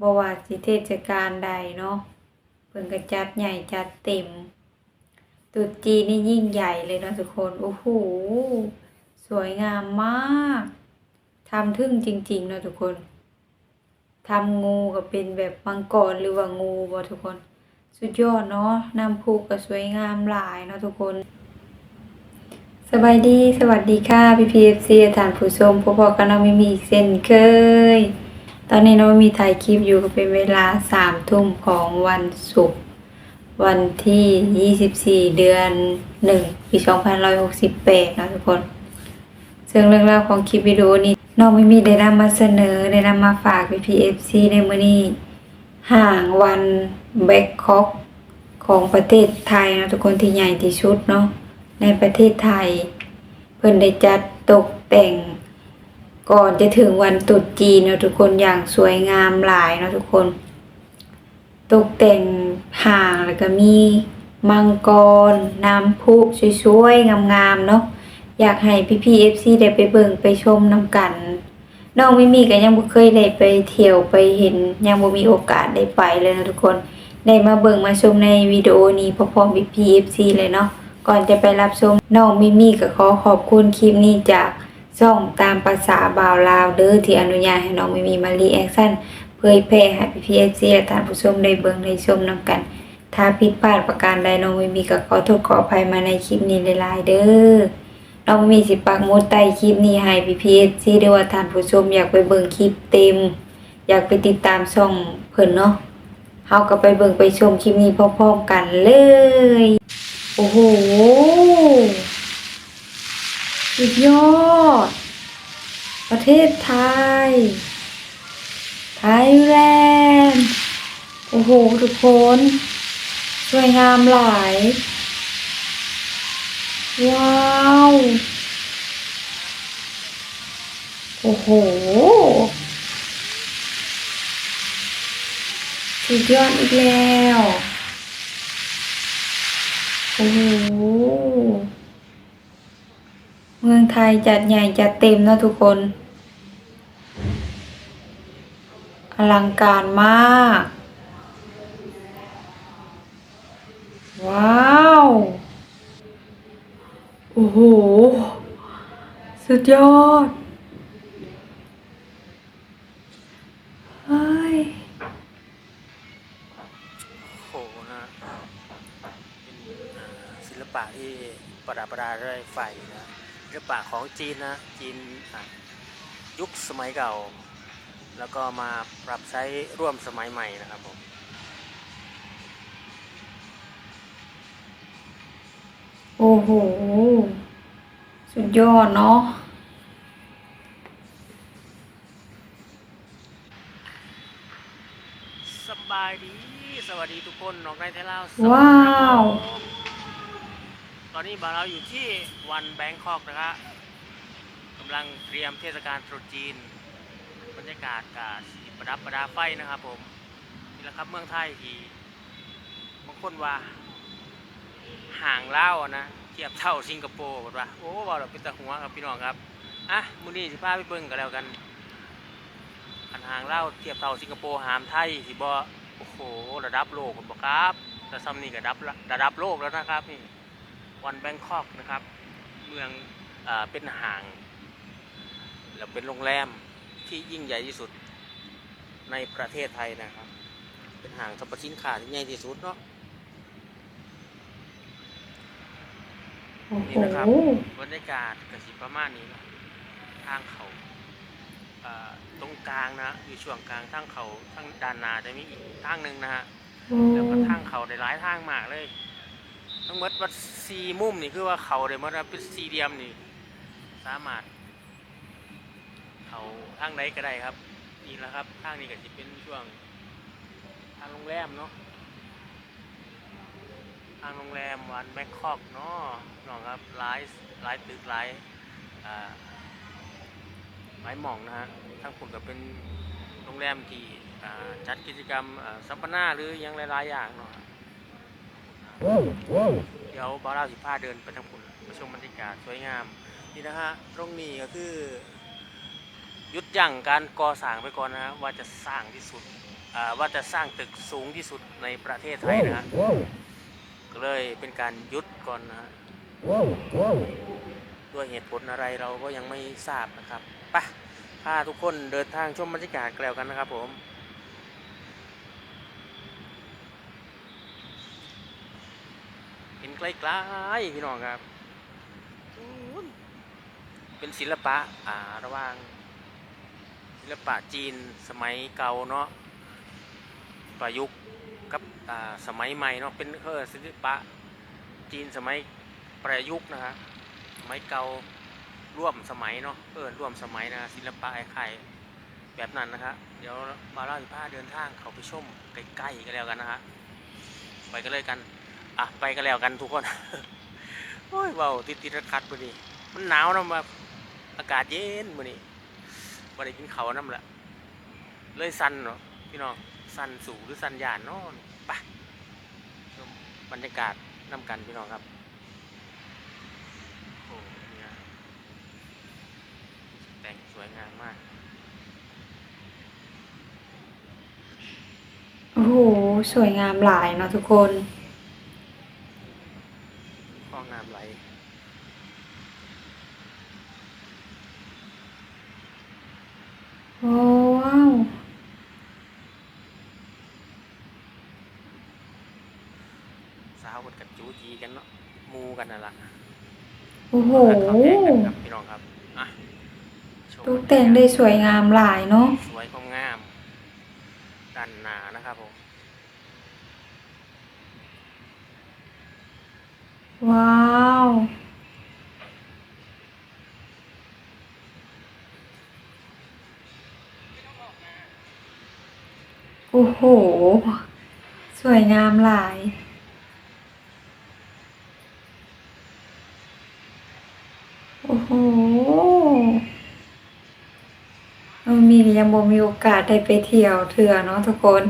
บ่ว่าสิเทศกาลใดเนาะเพิ่นก็จัดใหญ่จัดเต็มตรุษจีนนี่ยิ่งใหญ่เลยเนาะทุกคนโอ้โหสวยงามมากทำทึ่งจริงๆเนาะทุกคนทำงูก็เป็นแบบมังกรหรือว่างูบ่ทุกคน สุดยอดเนาะน้ำพุก็สวยงามหลายเนาะทุกคนสบายดี สวัสดีค่ะพี่พีเอฟซีท่านผู้ชมพบกันน้องมิมีอีกเช่นเคย อนนี้น้องมีถ่ายคลิปอยู่ก็เป็นเวลาสามทุ่มของวันศุกร์วันที่ยี่สิบสี่เดือนหนึ่งปีสองพันร้อยหกสิบแปดนะทุกคน ซึ่งเรื่องราวของคลิปวิดีโอนี้น้องไมิมีได้นำมาเสนอได้นำมาฝากพี่พีเอฟซีในมือนี้ห่างวันแบ็คคอกของประเทศไทยนะทุกคนที่ใหญ่ที่สุดเนาะในประเทศไทย เพิ่นได้จัดตกแต่ง ก่อนจะถึงวันตรุษจีนเนาะทุกคนอย่างสวยงามหลายเนาะทุกคน ตกแต่งห่างแล้วก็มีมังกรน้ำพุสวยๆงามๆเนาะอยากให้พี่ๆ FC ได้ไปเบิ่งไปชมนำกันน้องไม่มีก็ยังบ่เคยได้ไปเที่ยวไปเห็นยังบ่มีโอกาสได้ไปเลยนะทุกคนได้มาเบิ่งมาชมในวิดีโอนี้พร้อมๆกับ PFC เลยเนาะก่อนจะไปรับชมน้องมิมี่ก็ขอขอบคุณคลิปนี้จาก ช่องตามภาษาบาวลาวเด้อที่อนุญาตให้น้องมิมี่มารีแอคชั่นเผยแพร่ให้ PFC และท่านผู้ชมได้เบิ่งได้ชมนํกัน ถ้าผิดพลาดประการใดน้องมิมี่ก็ขอโทษขออภัยมาในคลิปนี้หลายๆเด้อน้องมีสิปักหมุดใต้คลิปนี้ให้พี่พีเอซีด้วยว่าท่านผู้ชมอยากไปเบิ่งคลิปเต็ม อยากไปติดตามช่องเพิ่นเนาะเฮาก็ไปเบิ่งไปชมคลิปนี้พร้อมๆกันเลย โอ้โห สุดยอด ประเทศไทย ไทยแลนด์ โอ้โห ทุกคน สวยงามหลาย ว้าว โอ้โห สุดยอดอีกแล้ว โอ้โห เมืองไทยจัดใหญ่จัดเต็มนะทุกคน อลังการมาก ว้าว โอ้โห สุดยอดเฮ้ยโหนะเป็นศิลปะที่ประดับประดาด้วยไฟนะ ศิลปะของจีนนะจีนอะยุคสมัยเก่า แล้วก็มาปรับใช้ร่วมสมัยใหม่นะครับผมโอ้โห สุดยอดเนาะสบายดี สวัสดีทุกคนน้องในไทยลาวว้าว ตอนนี้บาเราอยู่ที่วันแบงคอกนะครับกำลังเตรียมเทศกาลตรุษจีน บรรยากาศกาสีประดับประดาไฟนะครับผมนี่แหละครับเมืองไทยที่บางคนว่าห่างเล่านะเทียบเท่าสิงคโปร์บอกว่าโอ้บอกเราเป็นตะหัวครับพี่น้องครับอะมื้อนี้สิพาไปเบิ่งกันแล้วกันอันห่างเล่าเทียบเท่าสิงคโปร์หามไทยสิบ่โอ้โหระดับโลกผมบอกครับแต่ซ้ำนี่ก็ระดับละระดับโลกแล้วนะครับนี่ วันแบงคอกนะครับ เมืองอ่าเป็นห่าง แล้วเป็นโรงแรมที่ยิ่งใหญ่ที่สุดในประเทศไทยนะครับ เป็นห่างสรรพสินค้าที่ใหญ่ที่สุดเนาะโอ้นี่โหนะครับบรรยากาศกสิประมาณนี้เนาะทางเขาอ่าตรงกลางนะอยู่ช่วงกลางทางเขาทางด้านหนาจะมีอีกทางหนึ่งนะฮะโอ้แล้วก็ทางเขาได้หลายทางมากเลย ทั้งหมดวัดซีมุมนี่คือว่าเขาได้หมดนะเป็นสี่เหลี่ยมนี่ สามารถ เขาทางใดก็ได้ครับนี่แหละครับทางนี้ก็จะเป็นช่วง ทางโรงแรมเนาะทางโรงแรมวันแบงคอกเนาะน้องครับหลายหลายตึกหลายอ่าหลายหม่องนะฮะทั้งคุณก็เป็นโรงแรมที่จัดกิจกรรมสัมมนาหรือยังหลายๆอย่างเนาะ เดี๋ยวบาราสิพาเดินไปทางคุณไปชมบรรยากาศสวยงาม นี่นะฮะตรงนี้ก็คือ ยุดยั้งการก่อสร้างไปก่อนนะฮะว่าจะสร้างที่สุดว่าจะสร้างตึกสูงที่สุดในประเทศไทยนะฮะก็เลยเป็นการยุดก่อนนะฮะด้วยเหตุผลอะไรเราก็ยังไม่ทราบนะครับไปพาทุกคนเดินทางชมบรรยากาศกันแล้วกันนะครับผม ห็นไกลๆพี่น้องครับ เป็นศิลปะอ่าระหว่าง ศิลปะจีนสมัยเก่าเนาะประยุกต์กับอ่าสมัยใหม่เนาะเป็นเออศิลปะจีนสมัยประยุกต์นะฮะสมัยเก่าร่วมสมัยเนาะเออร่วมสมัยนะศิลปะไอ้ไข่แบบนั้นนะฮะเดี๋ยวมาเล่าอีกผ้าเดินทางเขาไปชมใกล้ๆกันแล้วกันนะฮะไปกันเลยกัน อะไปกันแล้วกันทุกคน โอ้ยเบาติดติดๆขัดๆมือนี้มันหนาวนะมาอากาศเย็นมือนี้มาได้กินเขาวน้ำละเลยสันเนาะพี่น้องสันสูงหรือสันหยานเนาะไปชมบรรยากาศน้ำกันพี่น้องครับโอ้เนี่ยแต่งสวยงามมากโอ้โหสวยงามหลายเนาะทุกคน ห้องน้ำไหล ว้าว สาวกันกับจูจีกันเนาะหมู กันนั่นแหละโอ้โหกันข้าวแกงกันครับพี่น้องครับอะชมตกแต่งได้สวยงามหลายเนาะสวยงามด้านหนานะครับผมว้าวโอ้โห สวยงามหลาย โอ้โหเออมียังบ่มีโอกาสได้ไปเที่ยวเถื่อเนาะทุกคน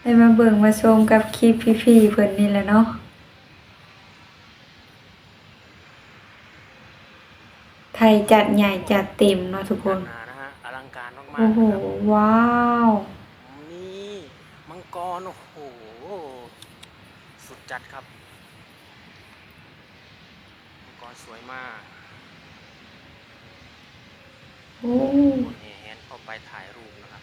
ได้มาเบิ่งมาชมกับคลิปพี่ๆเพิ่นนี่แหละเนาะไทยจัดใหญ่จัดเต็มเนาะทุกคนด้านหนานะฮะอลังการมากๆโอ้โห นะครับว้าว นี่มังกร โอ้โห สุดจัดครับ มังกรสวยมากโอ้คนแห่แหนเข้าไปถ่ายรูปนะครับ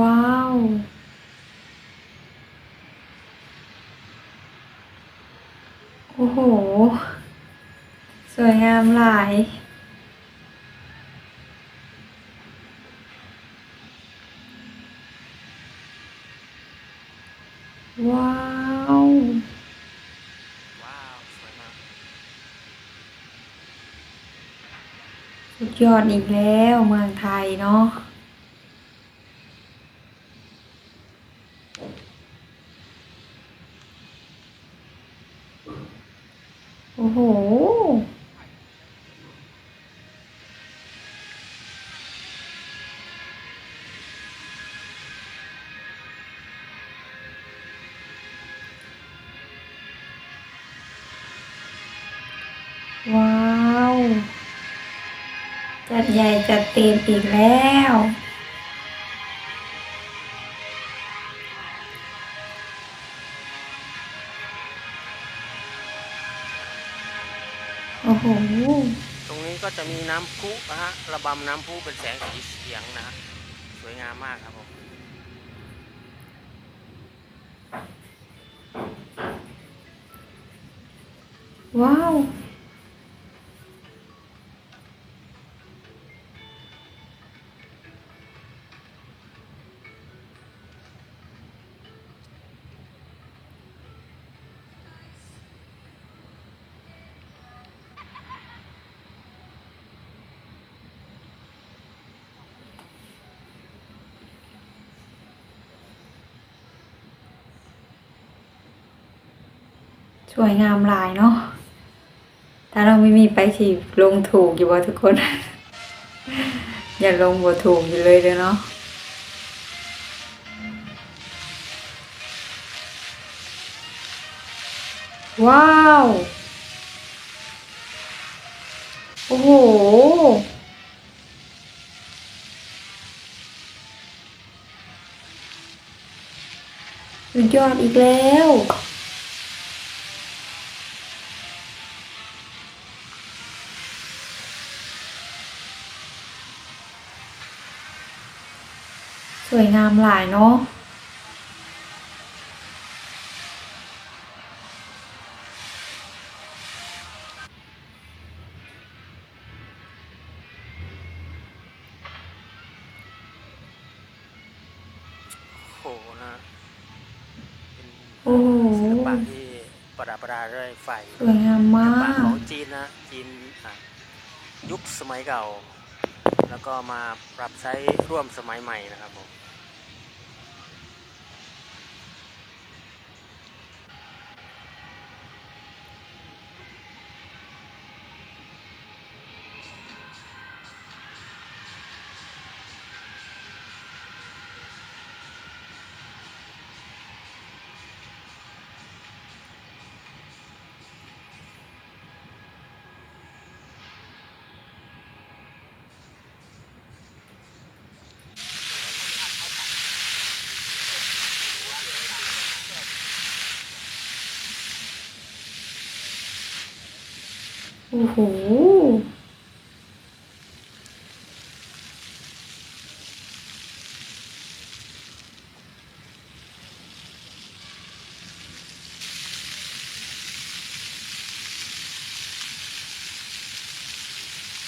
ว้าวโอ้โห สวยงามหลาย ว้าว ว้าว สวยมาก สุดยอดอีกแล้วเมืองไทยเนาะ ว้าว จัดใหญ่จัดเต็มอีกแล้ว โอ้โห ตรงนี้ก็จะมีน้ำพุนะฮะ ระบำน้ำพุเป็นแสงสีเสียงนะฮะ สวยงามมากครับผมว้าว สวยงามหลายเนาะถ้าเราไม่มีไปที่ลงถูกอยู่บ่ทุกคน อย่าลงบ่ถูกอยู่เลยเด้อเนาะวว้าว โอ้โห สุดยอดอีกแล้ว วยงามหลายเนาะโอ้โหนะเป็นโอ้โหศิลปะที่ประดับประดาด้วยไฟสวยงามมาศิลปะของกจีนนะ จีนอะยุคสมัยเก่า แล้วก็มาปรับใช้ร่วมสมัยใหม่นะครับผม โอ้โห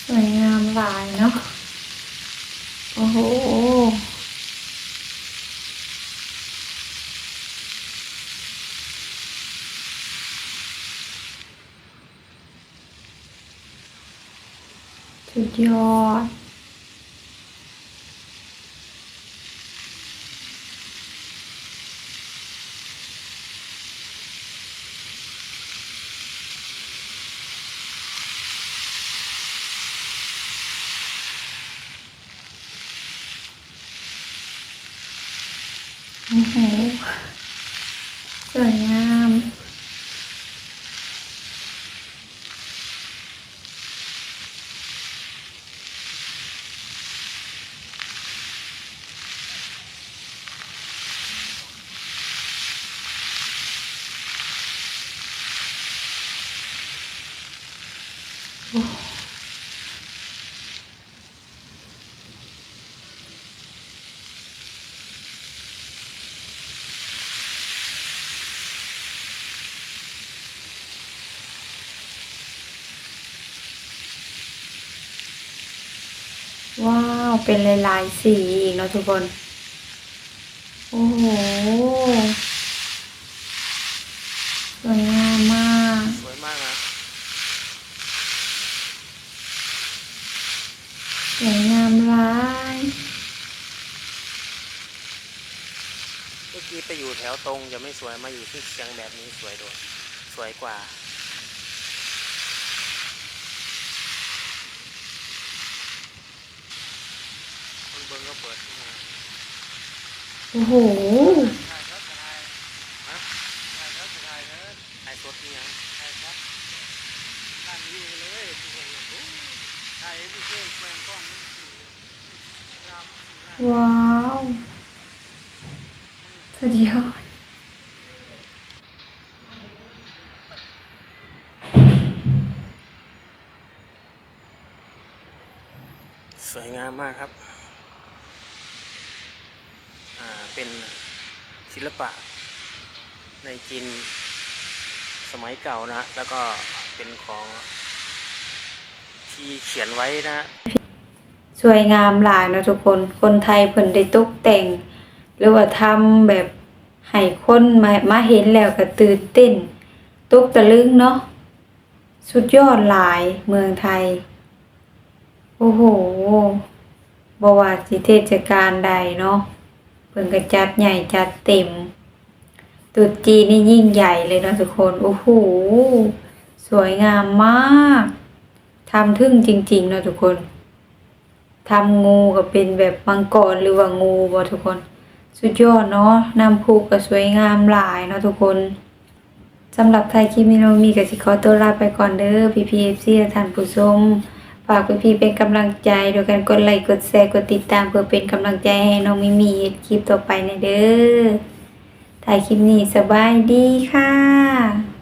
สวยงามหลายเนาะ โอ้โห สุดยอด โอ้โหสวยงาม ว้าว เป็นลายๆสีอีกเนาะทุกคน โอ้โห สวยงามมาก สวยมากนะสวยงามหลายเมื่อกี้ไปอยู่แถวตรงจะไม่สวยมาอยู่ที่เชียงแบบนี้สวยด้วย สวยกว่า คนเบิ้งก็เปิดขึ้นมา โอ้โห ถ่ายครับถ่ายฮะถ่ายครับถ่ายเนอะถ่ายสดนี่ยังถ่ายครั โอ้ถ่ายไม่เชื่อแฟนกล้องนี่งามว้าวสุดยอดสวยงามมากครับ อ่า เป็น ศิลปะในจีนสมัยเก่านะฮะแล้วก็เป็นของที่เขียนไว้นะฮะสวยงามหลายนะทุกคนคนไทยเพิ่นได้ตกแต่ง หรือว่าทำแบบให้คนมามาเห็นแล้วก็ตื่นเต้นตกตะลึงเนาะสุดยอดหลายเมืองไทย โอ้โหบวาสิเทศกาลใดเนาะ พิ่นก็จัดใหญ่จัดเต็มตรุษจีนี่ยิ่งใหญ่เลยเนาะทุกคน โอ้โห สวยงามมากทำทึ่งจริงๆเนาะทุกคนทำงูก็เป็นแบบมังกรหรือว่างูบ่ทุกคน สุดยอดเนาะน้ำพุก็สวยงามหลายเนาะทุกคนสำหรับไทยคลิปนี้น้องมีก็สิขอตัวลาไปก่อนเด้อพี่พีเอฟซีท่านผู้ชม ฝากพี่ๆเป็นกำลังใจโดยการกดไลค์กดแชร์กดติดตามเพื่อเป็นกำลังใจให้น้องมิมีเฮ็ดคลิปต่อไปนะเด้อถ่ายคลิปนี้สบายดีค่ะ